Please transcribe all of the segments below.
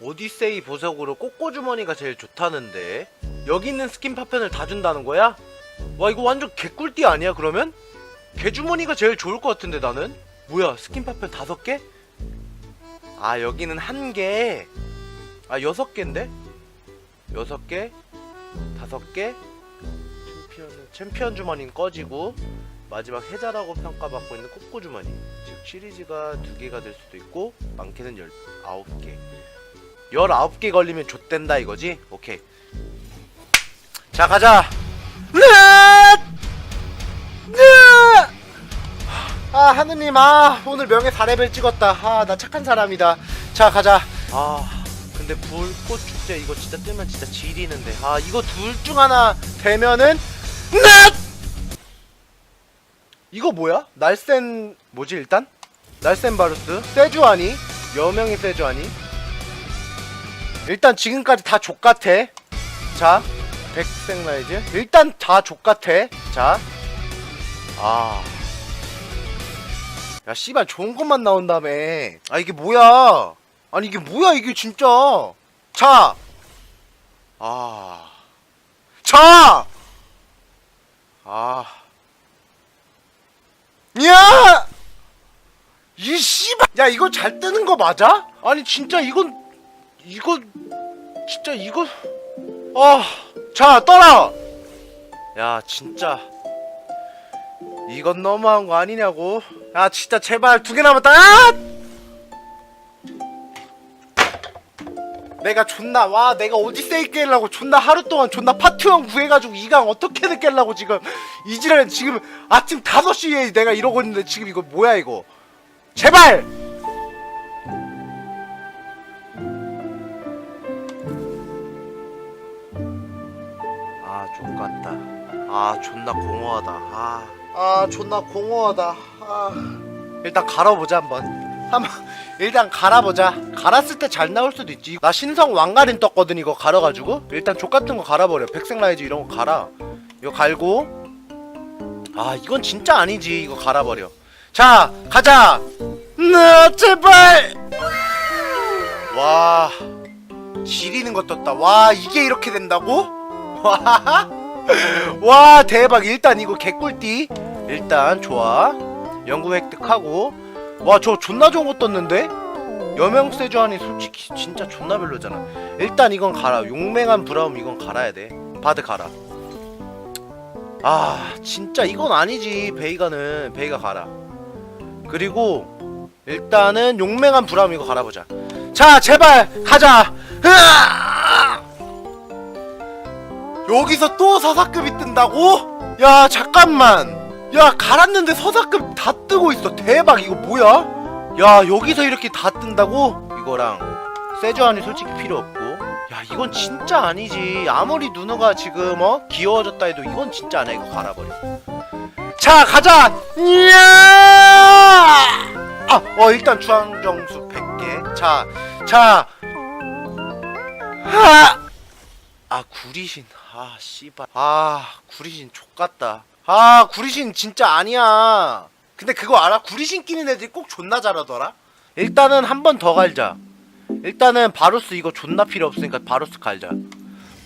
오디세이 보석으로 꼬꼬주머니가 제일 좋다는데 여기 있는 스킨 파편을 다 준다는 거야? 와 이거 완전 개꿀띠 아니야 그러면? 개주머니가 제일 좋을 것 같은데 나는? 뭐야 스킨 파편 다섯 개? 아 여기는 한 개. 아 여섯 개인데? 여섯 개, 다섯 개. 챔피언은 챔피언 주머니는 꺼지고 마지막 해자라고 평가받고 있는 꼬꼬 주머니. 즉 시리즈가 두 개가 될 수도 있고 많게는 열 아홉 개. 열아홉 개 걸리면 좆된다 이거지? 오케이. 자 가자. 네! 네! 아 하느님 아 오늘 명예 4레벨 찍었다 아 나 착한 사람이다 자 가자 아 근데 불꽃 축제 이거 진짜 뜨면 진짜 지리는데 아 이거 둘 중 하나 되면은 넷 이거 뭐야 날쌘 뭐지 일단 날쌘 바루스 세주아니 여명의 세주아니 일단 지금까지 다 족같아 자 백색라이즈 일단 다 족같아 자아 야 씨발 좋은 것만 나온다며 아 이게 뭐야 아니 이게 뭐야 이게 진짜 자 아. 자! 아. 야! 이 씨발 야 이거 잘 뜨는 거 맞아? 아니 진짜 이건 이거 진짜 이거 아. 자, 떠라. 야, 진짜 이건 너무한 거 아니냐고. 야, 진짜 제발 두 개 남았다. 아! 내가 존나 와 내가 오디세이 깨려고 존나 하루 동안 존나 파트원 구해가지고 이강 어떻게든 깨려고 지금 이지랄 지금 아침 5시에 내가 이러고 있는데 지금 이거 뭐야 이거 제발 족같다. 아 존나 공허하다. 아, 아 존나 공허하다. 아. 일단 갈아보자 한번. 한번 일단 갈아보자. 갈았을 때 잘 나올 수도 있지. 나 신성 왕가린 떴거든 이거 갈아가지고. 일단 족같은 거 갈아버려. 백색 라이즈 이런 거 갈아. 이거 갈고. 아 이건 진짜 아니지 이거 갈아버려. 자 가자! 나 제발! 와. 지리는 거 떴다. 와 이게 이렇게 된다고? 와, 와 대박. 일단 이거 개꿀띠. 일단 좋아. 연구 획득하고. 와 저 존나 좋은 거 떴는데? 여명 세 주안이 솔직히 진짜 존나 별로잖아. 일단 이건 갈아 용맹한 브라움 이건 갈아야 돼. 바드 갈아 아 진짜 이건 아니지 베이가는. 베이가 갈아 그리고 일단은 용맹한 브라움 이거 갈아보자. 자 제발 가자. 으아! 여기서 또 서사급이 뜬다고? 야 잠깐만. 야 갈았는데 서사급 다 뜨고 있어. 대박 이거 뭐야? 야 여기서 이렇게 다 뜬다고? 이거랑 세주안이 솔직히 필요 없고. 야 이건 진짜 아니지. 아무리 누누가 지금 어 귀여워졌다 해도 이건 진짜 아니야. 이거 갈아버려 자 가자! 이야! 아어 일단 주황정수 100개. 자자. 하! 아 구리신 아 씨발. 아 구리신 족같다. 아 구리신 진짜 아니야. 근데 그거 알아? 구리신 끼는 애들이 꼭 존나 잘하더라? 일단은 한 번 더 갈자. 일단은 바루스 이거 존나 필요 없으니까 바루스 갈자.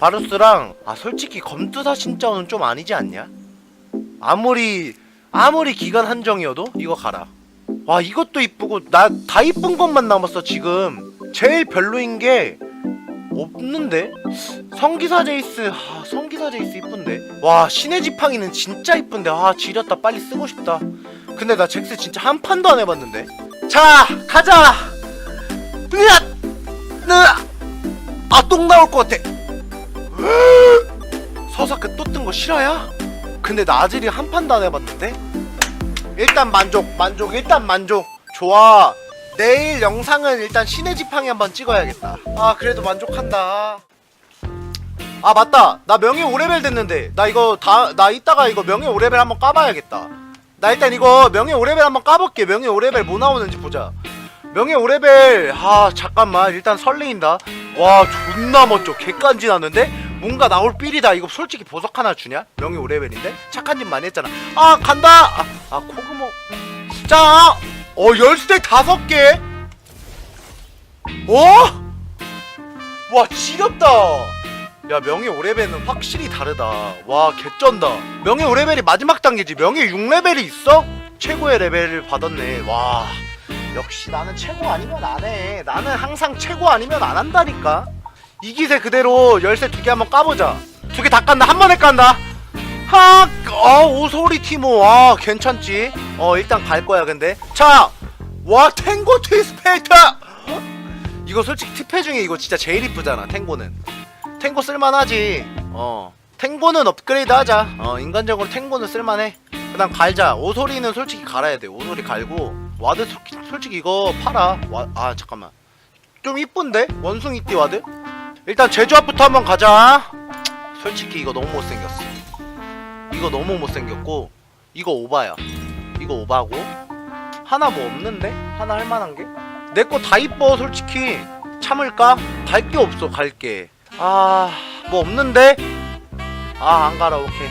바루스랑 아 솔직히 검투사 신짜오는 좀 아니지 않냐? 아무리 아무리 기간 한정이어도 이거 가라. 와 이것도 이쁘고 나 다 이쁜 것만 남았어 지금. 제일 별로인 게 없는데? 성기사 제이스 아, 성기사 제이스 이쁜데? 와 신의 지팡이는 진짜 이쁜데? 아 지렸다. 빨리 쓰고 싶다. 근데 나 잭스 진짜 한 판도 안 해봤는데. 자 가자! 아똥 나올 것 같아. 서사크 또 뜬 거 실화야? 근데 나 아직이 한 판도 안 해봤는데? 일단 만족 만족 일단 만족. 좋아 내일 영상은 일단 신의 지팡이 한번 찍어야겠다. 아 그래도 만족한다. 아 맞다. 나 명예 5레벨 됐는데. 나 이거 다 나 이따가 이거 명예 5레벨 한번 까봐야겠다. 나 일단 이거 명예 5레벨 한번 까볼게. 명예 5레벨 뭐 나오는지 보자. 명예 5레벨. 아 잠깐만. 일단 설레인다. 와 존나 멋져. 개간지 나는데? 뭔가 나올 삘이다. 이거 솔직히 보석 하나 주냐? 명예 5레벨인데? 착한 짓 많이 했잖아. 아 간다! 아, 아 코그모 자 어, 열쇠 다섯 개? 어? 와 지렸다. 야 명예 5레벨은 확실히 다르다. 와 개쩐다. 명예 5레벨이 마지막 단계지. 명예 6레벨이 있어? 최고의 레벨을 받았네. 와 역시 나는 최고 아니면 안해. 나는 항상 최고 아니면 안 한다니까. 이 기세 그대로 열쇠 두 개 한번 까보자. 두 개 다 깐다. 한 번에 깐다 하, 어, 오소리 티모, 아, 괜찮지? 어, 일단 갈 거야, 근데. 자, 와, 탱고 트위스페이터! 이거 솔직히 특패 중에 이거 진짜 제일 이쁘잖아, 탱고는. 탱고 쓸만하지. 어. 탱고는 업그레이드 하자. 어, 인간적으로 탱고는 쓸만해. 그 다음 갈자. 오소리는 솔직히 갈아야 돼. 오소리 갈고. 와드 솔직히, 솔직히 이거 팔아. 와, 아, 잠깐만. 좀 이쁜데? 원숭이띠 와드? 일단 제조합부터 한번 가자. 솔직히 이거 너무 못생겼어. 이거 너무 못생겼고 이거 오바야 이거 오바고 하나 뭐 없는데? 하나 할만한 게? 내 거 다 이뻐 솔직히 참을까? 갈 게 없어 갈 게 아 뭐 없는데? 아 안 가라 오케이